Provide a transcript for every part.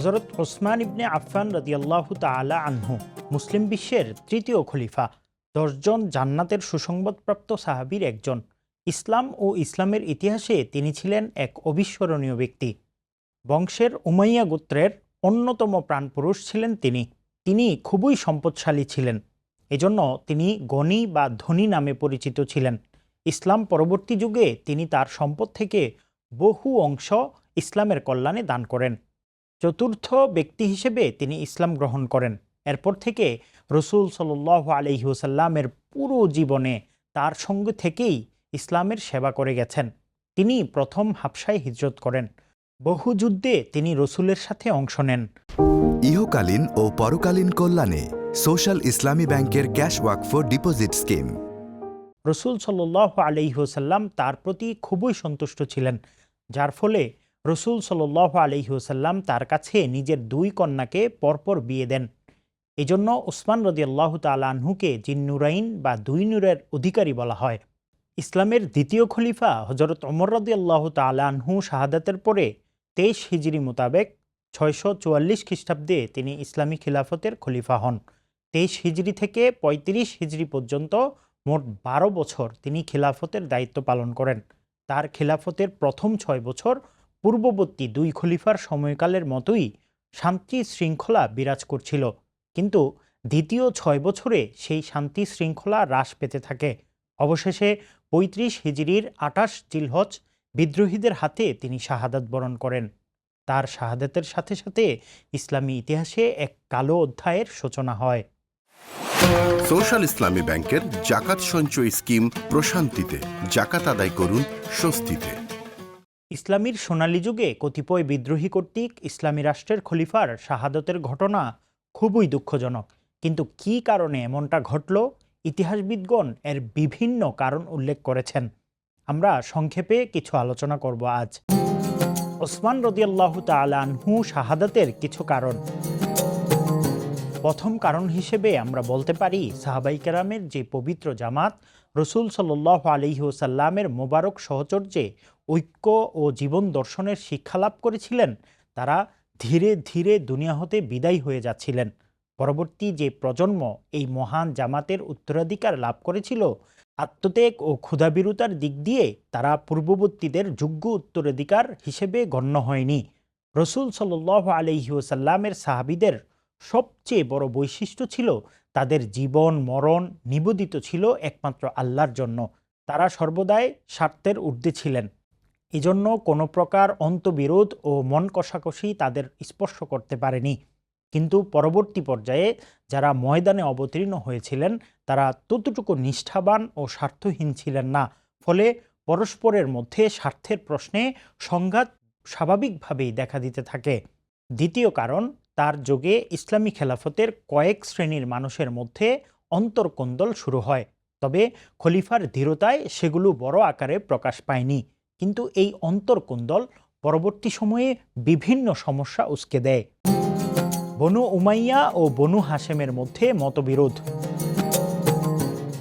হজরত ওসমান ইবনে আফফান রদিয়াল্লাহু তাআলা আনহু, মুসলিম বিশ্বের তৃতীয় খলিফা, দশজন জান্নাতের সুসংবাদপ্রাপ্ত সাহাবীর একজন। ইসলাম ও ইসলামের ইতিহাসে তিনি ছিলেন এক অবিস্মরণীয় ব্যক্তি। বংশের উমাইয়া গোত্রের অন্যতম প্রাণপুরুষ ছিলেন তিনি। তিনি খুবই সম্পদশালী ছিলেন। এজন্য তিনি গণী বা ধনী নামে পরিচিত ছিলেন। ইসলাম পরবর্তী যুগে তিনি তার সম্পদ থেকে বহু অংশ ইসলামের কল্যাণে দান করেন। চতুর্থ ব্যক্তি হিসেবে তিনি ইসলাম গ্রহণ করেন। এরপর থেকে রসুল সাল আলহিহসাল্লামের পুরো জীবনে তার সঙ্গে থেকেই ইসলামের সেবা করে গেছেন। তিনি প্রথম হাবসায় হিজরত করেন। বহু যুদ্ধে তিনি রসুলের সাথে অংশ নেন। ইহকালীন ও পরকালীন কল্যাণে সোশ্যাল ইসলামী ব্যাংকের ক্যাশ ওয়াকফ ডিপোজিট স্কিম। রসুল সাল্লাহ আলহিহসাল্লাম তার প্রতি খুবই সন্তুষ্ট ছিলেন যার ফলে রসুল সাল্লাহ আলহিহসাল্লাম তার কাছে নিজের দুই কন্যাকে পরপর বিয়ে দেন। এজন্য ওসমান রদি আল্লাহ তালাহুকে জিন্নুরাইন বা দুই নূরের অধিকারী বলা হয়। ইসলামের দ্বিতীয় খলিফা হজরত অমর রদি আল্লাহ তালাহু শাহাদাতের পরে তেইশ হিজরি মোতাবেক ছয়শো চুয়াল্লিশ খ্রিস্টাব্দে তিনি ইসলামী খিলাফতের খলিফা হন। তেইশ হিজরি থেকে ৩৫ হিজরি পর্যন্ত মোট বারো বছর তিনি খিলাফতের দায়িত্ব পালন করেন। তার খিলাফতের প্রথম ছয় বছর পূর্ববর্তী দুই খলিফার সময়কালের মতোই শান্তি শৃঙ্খলা বিরাজ করছিল, কিন্তু দ্বিতীয় ছয় বছরে সেই শান্তি শৃঙ্খলা হ্রাস পেতে থাকে। অবশেষে পঁয়ত্রিশ হিজড়ির আটাশ জিলহজ বিদ্রোহীদের হাতে তিনি শাহাদাত বরণ করেন। তার শাহাদাতের সাথে সাথে ইসলামী ইতিহাসে এক কালো অধ্যায়ের সূচনা হয়। সোশ্যাল ইসলামী ব্যাংকের জাকাত সঞ্চয় স্কিম প্রশান্তিতে, জাকাত আদায় করুন স্বস্তিতে। ইসলামীর সোনালী যুগে কতিপয় বিদ্রোহী কর্তৃক ইসলামী রাষ্ট্রের খলিফার শাহাদতের ঘটনা খুবই দুঃখজনক। কিন্তু কি কারণে এমনটা ঘটল? ইতিহাসবিদগণ এর বিভিন্ন কারণ উল্লেখ করেছেন। আমরা সংক্ষেপে কিছু আলোচনা করব আজ। ওসমান রদিয়াল্লাহ তালানহু শাহাদাতের কিছু কারণ। প্রথম কারণ হিসেবে আমরা বলতে পারি, সাহাবাই কেরামের যে পবিত্র জামাত রসুল সাল্লাহ আলিহসাল্লামের মোবারক সহচর্যে ঐক্য ও জীবন দর্শনের শিক্ষা লাভ করেছিলেন, তারা ধীরে ধীরে দুনিয়া হতে বিদায় হয়ে যাচ্ছিলেন। পরবর্তী যে প্রজন্ম এই মহান জামাতের উত্তরাধিকার লাভ করেছিল, আত্মত্যাগ ও ক্ষুধাবিরতার দিক দিয়ে তারা পূর্ববর্তীদের যোগ্য উত্তরাধিকার হিসেবে গণ্য হয়নি। রসুল সাল্লাহ আলহিউসাল্লামের সাহাবিদের সবচেয়ে বড় বৈশিষ্ট্য ছিল, তাদের জীবন, মরণ নিবেদিত ছিল একমাত্র আল্লাহর জন্য। তারা সর্বদাই স্বার্থের ঊর্ধ্বে ছিলেন। এজন্য কোনো প্রকার অন্তবিরোধ ও মন কষাকষি তাদের স্পর্শ করতে পারেনি। কিন্তু পরবর্তী পর্যায়ে যারা ময়দানে অবতীর্ণ হয়েছিলেন, তারা ততটুকু নিষ্ঠাবান ও স্বার্থহীন ছিলেন না। ফলে পরস্পরের মধ্যে স্বার্থের প্রশ্নে সংঘাত স্বাভাবিকভাবেই দেখা দিতে থাকে। দ্বিতীয় কারণ, তার যোগে ইসলামী খেলাফতের কয়েক শ্রেণির মানুষের মধ্যে অন্তর্কন্দল শুরু হয়। তবে খলিফার ধীরতায় সেগুলো বড় আকারে প্রকাশ পায়নি। কিন্তু এই অন্তর্কন্দল পরবর্তী সময়ে বিভিন্ন সমস্যা উস্কে দেয়। বনু উমাইয়া ও বনু হাসেমের মধ্যে মতবিরোধ।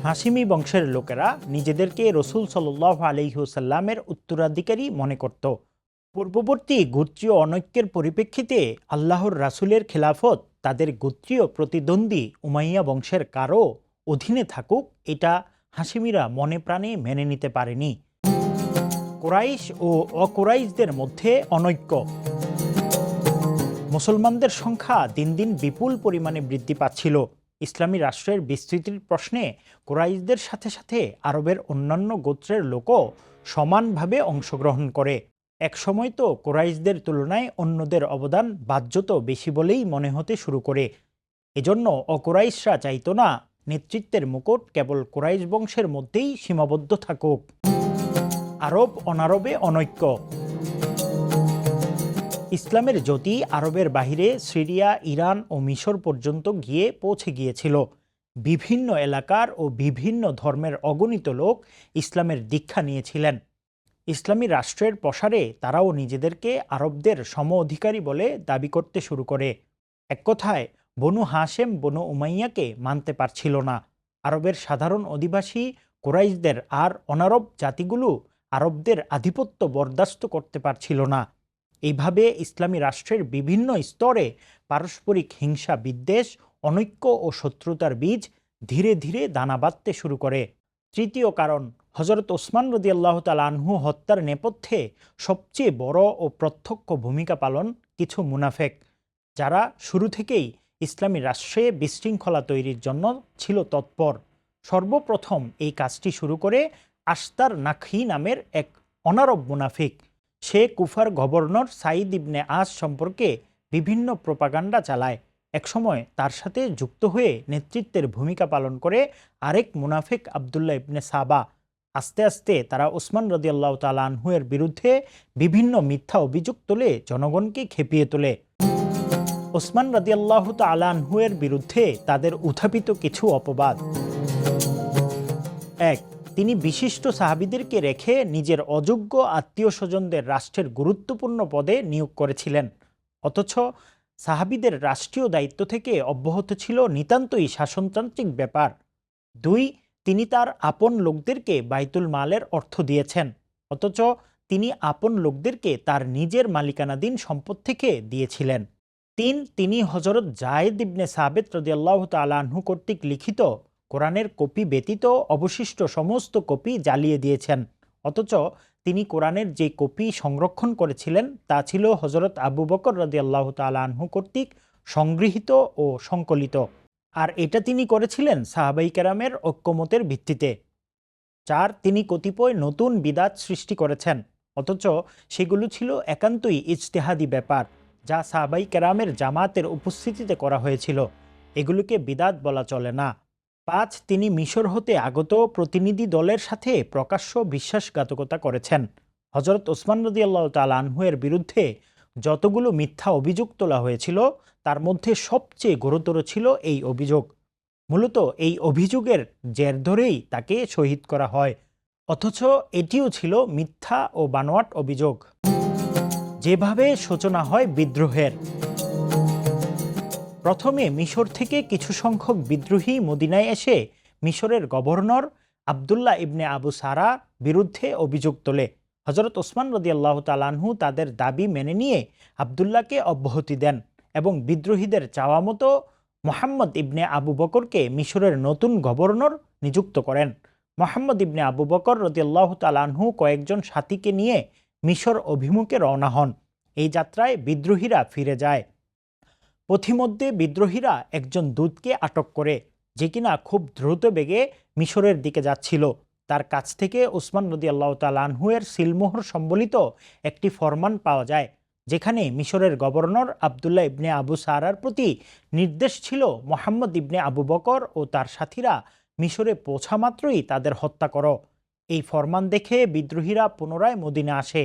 হাসিমি বংশের লোকেরা নিজেদেরকে রসুল সাল্লাহ আলহিহসাল্লামের উত্তরাধিকারী মনে করত। পূর্ববর্তী গোত্রীয় অনৈক্যের পরিপ্রেক্ষিতে আল্লাহর রাসুলের খেলাফত তাদের গোত্রীয় প্রতিদ্বন্দ্বী উমাইয়া বংশের কারও অধীনে থাকুক, এটা হাসিমিরা মনে প্রাণে মেনে নিতে পারেনি। কোরাইশ ও অকোরাইশদের মধ্যে অনৈক্য। মুসলমানদের সংখ্যা দিন দিন বিপুল পরিমাণে বৃদ্ধি পাচ্ছিল। ইসলামী রাষ্ট্রের বিস্তৃতির প্রশ্নে কোরাইশদের সাথে সাথে আরবের অন্যান্য গোত্রের লোকও সমানভাবে অংশগ্রহণ করে। একসময় তো কোরাইশদের তুলনায় অন্যদের অবদান বাহ্যত বেশি বলেই মনে হতে শুরু করে। এজন্য অকোরাইশরা চাইতো না নেতৃত্বের মুকুট কেবল কোরাইশ বংশের মধ্যেই সীমাবদ্ধ থাকুক। আরব অনারবে অনৈক্য। ইসলামের জ্যোতি আরবের বাহিরে সিরিয়া, ইরান ও মিশর পর্যন্ত গিয়ে পৌঁছে গিয়েছিল। বিভিন্ন এলাকার ও বিভিন্ন ধর্মের অগণিত লোক ইসলামের দীক্ষা নিয়েছিলেন। ইসলামী রাষ্ট্রের প্রসারে তারাও নিজেদেরকে আরবদের সম অধিকারী বলে দাবি করতে শুরু করে। এক কথায়, বনু হাসেম বনু উমাইয়াকে মানতে পারছিল না। আরবের সাধারণ অধিবাসী কোরাইশদের আর অনারব জাতিগুলো আরবদের আধিপত্য বরদাস্ত করতে পারছিল না। এইভাবে ইসলামী রাষ্ট্রের বিভিন্ন স্তরে পারস্পরিক হিংসা বিদ্বেষ, অনৈক্য ও শত্রুতার বীজ ধীরে ধীরে দানা বাঁধতে শুরু করে। তৃতীয় কারণ হজরত ওসমান রদি আল্লাহ আনহু হত্যার নেপথ্যে সবচেয়ে বড় ও প্রত্যক্ষ ভূমিকা পালন কিছু মুনাফেক, যারা শুরু থেকেই ইসলামী রাষ্ট্রে বিশৃঙ্খলা তৈরির জন্য ছিল তৎপর। সর্বপ্রথম এই কাজটি শুরু করে আস্তার নাখি নামের এক অনারব মুনাফিক। সে কুফার গভর্নর সাইদ ইবনে আজ সম্পর্কে বিভিন্ন প্রপাগান্ডা চালায়। একসময় তার সাথে যুক্ত হয়ে নেতৃত্বের ভূমিকা পালন করে আরেক মুনাফিক আবদুল্লাহ ইবনে সাবা। আস্তে আস্তে তারা ওসমান রদিয়াল্লাহ তালানহুয়ের বিরুদ্ধে বিভিন্ন মিথ্যা অভিযোগ তুলে, জনগণকে খেপিয়ে তোলে। ওসমান রদিয়াল্লাহ তালানহুয়ের বিরুদ্ধে তাদের উত্থাপিত কিছু অপবাদ। এক তিনি বিশিষ্ট সাহাবিদেরকে রেখে নিজের অযোগ্য আত্মীয় স্বজনদের রাষ্ট্রের গুরুত্বপূর্ণ পদে নিয়োগ করেছিলেন। অথচ সাহাবিদের রাষ্ট্রীয় দায়িত্ব থেকে অব্যাহত ছিল নিতান্তই শাসনতান্ত্রিক ব্যাপার। দুই, তিনি তার আপন লোকদেরকে বাইতুল মালের অর্থ দিয়েছেন। অথচ তিনি আপন লোকদেরকে তার নিজের মালিকানাধীন সম্পদ থেকে দিয়েছিলেন। তিন, তিনি হজরত জায়েদ ইবনে সাবেত রদিয়াল্লাহ তালাহু কর্তৃক লিখিত কোরআনের কপি ব্যতীত অবশিষ্ট সমস্ত কপি জ্বালিয়ে দিয়েছেন। অথচ তিনি কোরআনের যে কপি সংরক্ষণ করেছিলেন, তা ছিল হজরত আবু বকর রদিয়াল্লাহ তালাহু কর্তৃক সংগৃহীত ও সংকলিত। আর এটা তিনি করেছিলেন সাহাবাই কেরামের ঐক্যমতের ভিত্তিতে। চার, তিনি কতিপয় নতুন বিদাত সৃষ্টি করেছেন। অথচ সেগুলো ছিল একান্তই ইজতেহাদি ব্যাপার, যা সাহাবাই কেরামের জামাতের উপস্থিতিতে করা হয়েছিল। এগুলোকে বিদাত বলা চলে না। পাঁচ তিনি মিশর হতে আগত প্রতিনিধি দলের সাথে প্রকাশ্য বিশ্বাসঘাতকতা করেছেন। হজরত ওসমান রদিয়াল্লাহ তাল আনহুয়ের বিরুদ্ধে যতগুলো মিথ্যা অভিযোগ তোলা হয়েছিল, তার মধ্যে সবচেয়ে গুরুতর ছিল এই অভিযোগ। মূলত এই অভিযোগের জের ধরেই তাকে শহীদ করা হয়। অথচ এটিও ছিল মিথ্যা ও বানোয়াট অভিযোগ। যেভাবে সূচনা হয় বিদ্রোহের প্রথমে মিশর থেকে কিছু সংখ্যক বিদ্রোহী মদিনায় এসে মিশরের governor Abdullah ibn Abu Sara বিরুদ্ধে অভিযোগ তোলে। হজরত ওসমান রদিয়াল্লাহ তালানহু তাদের দাবি মেনে নিয়ে আবদুল্লাহকে অব্যাহতি দেন এবং বিদ্রোহীদের চাওয়া মতো মোহাম্মদ ইবনে আবু বকরকে মিশরের নতুন গভর্নর নিযুক্ত করেন। মোহাম্মদ ইবনে আবু বকর রদিয়াল্লাহ তালানহু কয়েকজন সাথীকে নিয়ে মিশর অভিমুখে রওনা হন। এই যাত্রায় বিদ্রোহীরা ফিরে যায়। পথিমধ্যে বিদ্রোহীরা একজন দূতকে আটক করে, যে কিনা খুব দ্রুত বেগে মিশরের দিকে যাচ্ছিল। তার কাছ থেকে উসমান নদী আল্লাহ তালানহুয়ের সিলমোহর সম্বলিত একটি ফরমান পাওয়া যায়, যেখানে মিশরের গভর্নর আবদুল্লাহ ইবনে আবু সারার প্রতি নির্দেশ ছিল মোহাম্মদ ইবনে আবু বকর ও তার সাথীরা মিশরে পৌঁছা মাত্রই তাদের হত্যা করো। এই ফরমান দেখে বিদ্রোহীরা পুনরায় মদিনা আসে।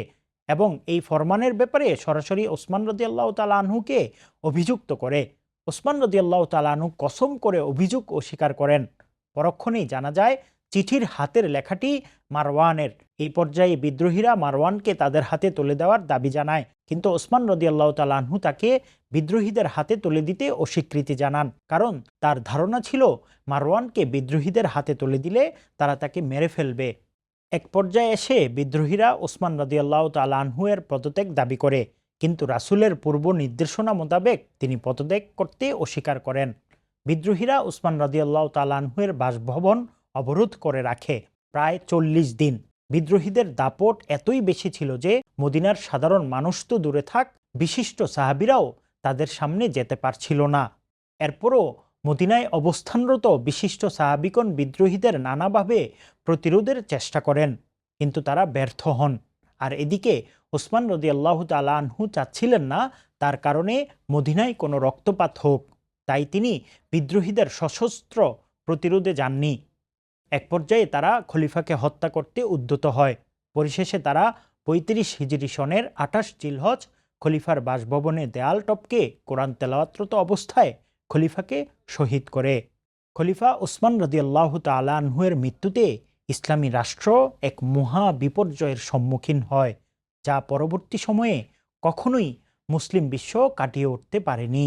এবং এই ফরমানের ব্যাপারে সরাসরি ওসমান রদিয়াল্লাহ তালাহুকে অভিযুক্ত করে। ওসমান রদিয়াল্লাহ তালাহু কসম করে অভিযোগ অস্বীকার করেন। পরক্ষণেই জানা যায়, চিঠির হাতের লেখাটি মারওয়ানের। এই পর্যায়ে বিদ্রোহীরা মারওয়ানকে তাদের হাতে তুলে দেওয়ার দাবি জানায়। কিন্তু ওসমান রদিয়াল্লাহ তালাহু তাকে বিদ্রোহীদের হাতে তুলে দিতে অস্বীকৃতি জানান। কারণ তার ধারণা ছিল, মারওয়ানকে বিদ্রোহীদের হাতে তুলে দিলে তারা তাকে মেরে ফেলবে। এক পর্যায়ে এসে বিদ্রোহীরা ওসমান রদিয়াল্লাহ তালানহুয়ের পদত্যাগ দাবি করে, কিন্তু রাসুলের পূর্ব নির্দেশনা মোতাবেক তিনি পদত্যাগ করতে অস্বীকার করেন। বিদ্রোহীরা ওসমান রদিয়াল্লাহ তালানহুয়ের বাসভবন অবরোধ করে রাখে প্রায় চল্লিশ দিন। বিদ্রোহীদের দাপট এতই বেশি ছিল যে মদিনার সাধারণ মানুষ তো দূরে থাক, বিশিষ্ট সাহাবিরাও তাদের সামনে যেতে পারছিল না। এরপরও মদিনায় অবস্থানরত বিশিষ্ট সাহাবিকন বিদ্রোহীদের নানাভাবে প্রতিরোধের চেষ্টা করেন, কিন্তু তারা ব্যর্থ হন। আর এদিকে ওসমান রদি আল্লাহ তালাহু চাচ্ছিলেন না তার কারণে মদিনায় কোনো রক্তপাত হোক। তাই তিনি বিদ্রোহীদের সশস্ত্র প্রতিরোধে যাননি। এক পর্যায়ে তারা খলিফাকে হত্যা করতে উদ্যত হয়। পরিশেষে তারা পঁয়ত্রিশ হিজরি সনের আঠাশ জিলহজ খলিফার বাসভবনে দেয়াল টপকে কোরআন তেলাওয়াত্রত অবস্থায় খলিফাকে শহীদ করে। খলিফা ওসমান রদিয়াল্লাহ তালাহুয়ের মৃত্যুতে ইসলামী রাষ্ট্র এক মহা বিপর্যয়ের সম্মুখীন হয়, যা পরবর্তী সময়ে কখনোই মুসলিম বিশ্ব কাটিয়ে উঠতে পারেনি।